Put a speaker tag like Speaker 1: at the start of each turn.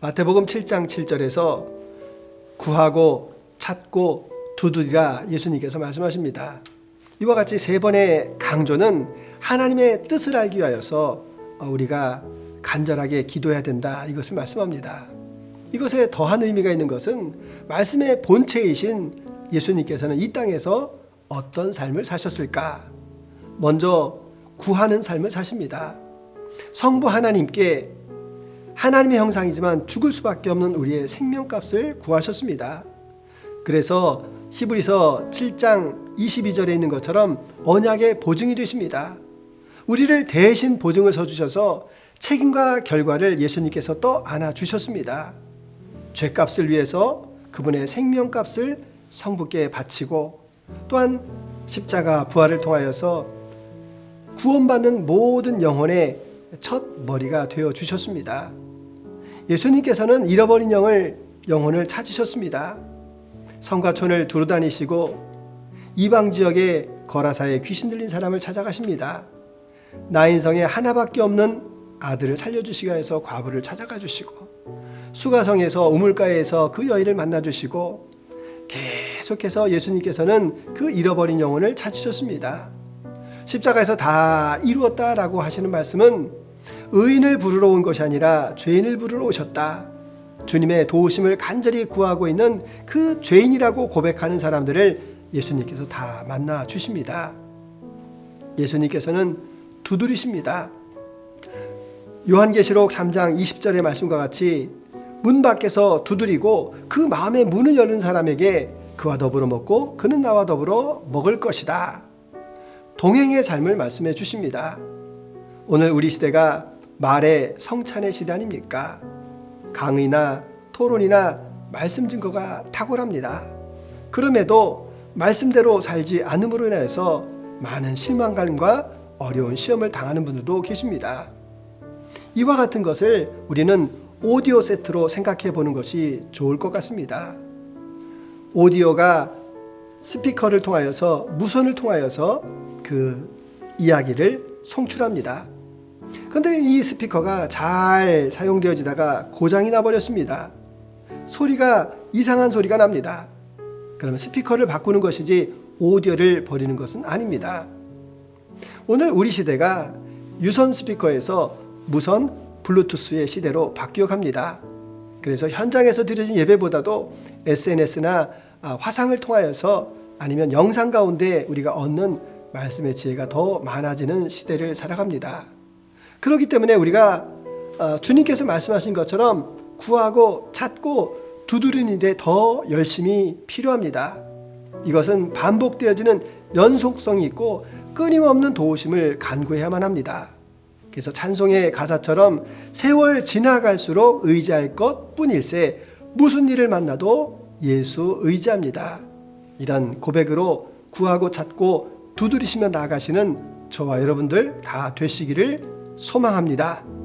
Speaker 1: 마태복음 7장 7절에서 구하고 찾고 두드리라 예수님께서 말씀하십니다. 이와 같이 세 번의 강조는 하나님의 뜻을 알기 위하여서 우리가 간절하게 기도해야 된다 이것을 말씀합니다. 이것에 더한 의미가 있는 것은 말씀의 본체이신 예수님께서는 이 땅에서 어떤 삶을 사셨을까? 먼저 구하는 삶을 사십니다. 성부 하나님께 하나님의 형상이지만 죽을 수밖에 없는 우리의 생명값을 구하셨습니다. 그래서 히브리서 7장 22절에 있는 것처럼 언약의 보증이 되십니다. 우리를 대신 보증을 서주셔서 책임과 결과를 예수님께서 또 안아 주셨습니다. 죄값을 위해서 그분의 생명값을 성부께 바치고 또한 십자가 부활을 통하여서 구원받는 모든 영혼의 첫 머리가 되어 주셨습니다. 예수님께서는 잃어버린 영을 영혼을 찾으셨습니다. 성가촌을 두루 다니시고 이방 지역의 거라사에 귀신 들린 사람을 찾아가십니다. 나인성에 하나밖에 없는 아들을 살려주시기 위해서 과부를 찾아가 주시고 수가성에서 우물가에서 그 여인을 만나 주시고 계속해서 예수님께서는 그 잃어버린 영혼을 찾으셨습니다. 십자가에서 다 이루었다라고 하시는 말씀은 의인을 부르러 온 것이 아니라 죄인을 부르러 오셨다. 주님의 도우심을 간절히 구하고 있는 그 죄인이라고 고백하는 사람들을 예수님께서 다 만나 주십니다. 예수님께서는 두드리십니다. 요한계시록 3장 20절의 말씀과 같이 문 밖에서 두드리고 그 마음의 문을 여는 사람에게 그와 더불어 먹고 그는 나와 더불어 먹을 것이다. 동행의 삶을 말씀해 주십니다. 오늘 우리 시대가 말의 성찬의 시대 아닙니까? 강의나 토론이나 말씀 증거가 탁월합니다. 그럼에도 말씀대로 살지 않음으로 인해서 많은 실망감과 어려운 시험을 당하는 분들도 계십니다. 이와 같은 것을 우리는 오디오 세트로 생각해 보는 것이 좋을 것 같습니다. 오디오가 스피커를 통하여서 무선을 통하여서 그 이야기를 송출합니다. 근데 이 스피커가 잘 사용되어지다가 고장이 나버렸습니다. 소리가 이상한 소리가 납니다. 그러면 스피커를 바꾸는 것이지 오디오를 버리는 것은 아닙니다. 오늘 우리 시대가 유선 스피커에서 무선 블루투스의 시대로 바뀌어 갑니다. 그래서 현장에서 드려진 예배보다도 SNS나 아, 화상을 통하여서 아니면 영상 가운데 우리가 얻는 말씀의 지혜가 더 많아지는 시대를 살아갑니다. 그렇기 때문에 우리가 어, 주님께서 말씀하신 것처럼 구하고 찾고 두드리는 데 더 열심히 필요합니다. 이것은 반복되어지는 연속성이 있고 끊임없는 도우심을 간구해야만 합니다. 그래서 찬송의 가사처럼 세월 지나갈수록 의지할 것 뿐일세 무슨 일을 만나도 예수 의지합니다. 이런 고백으로 구하고 찾고 두드리시며 나아가시는 저와 여러분들 다 되시기를 소망합니다.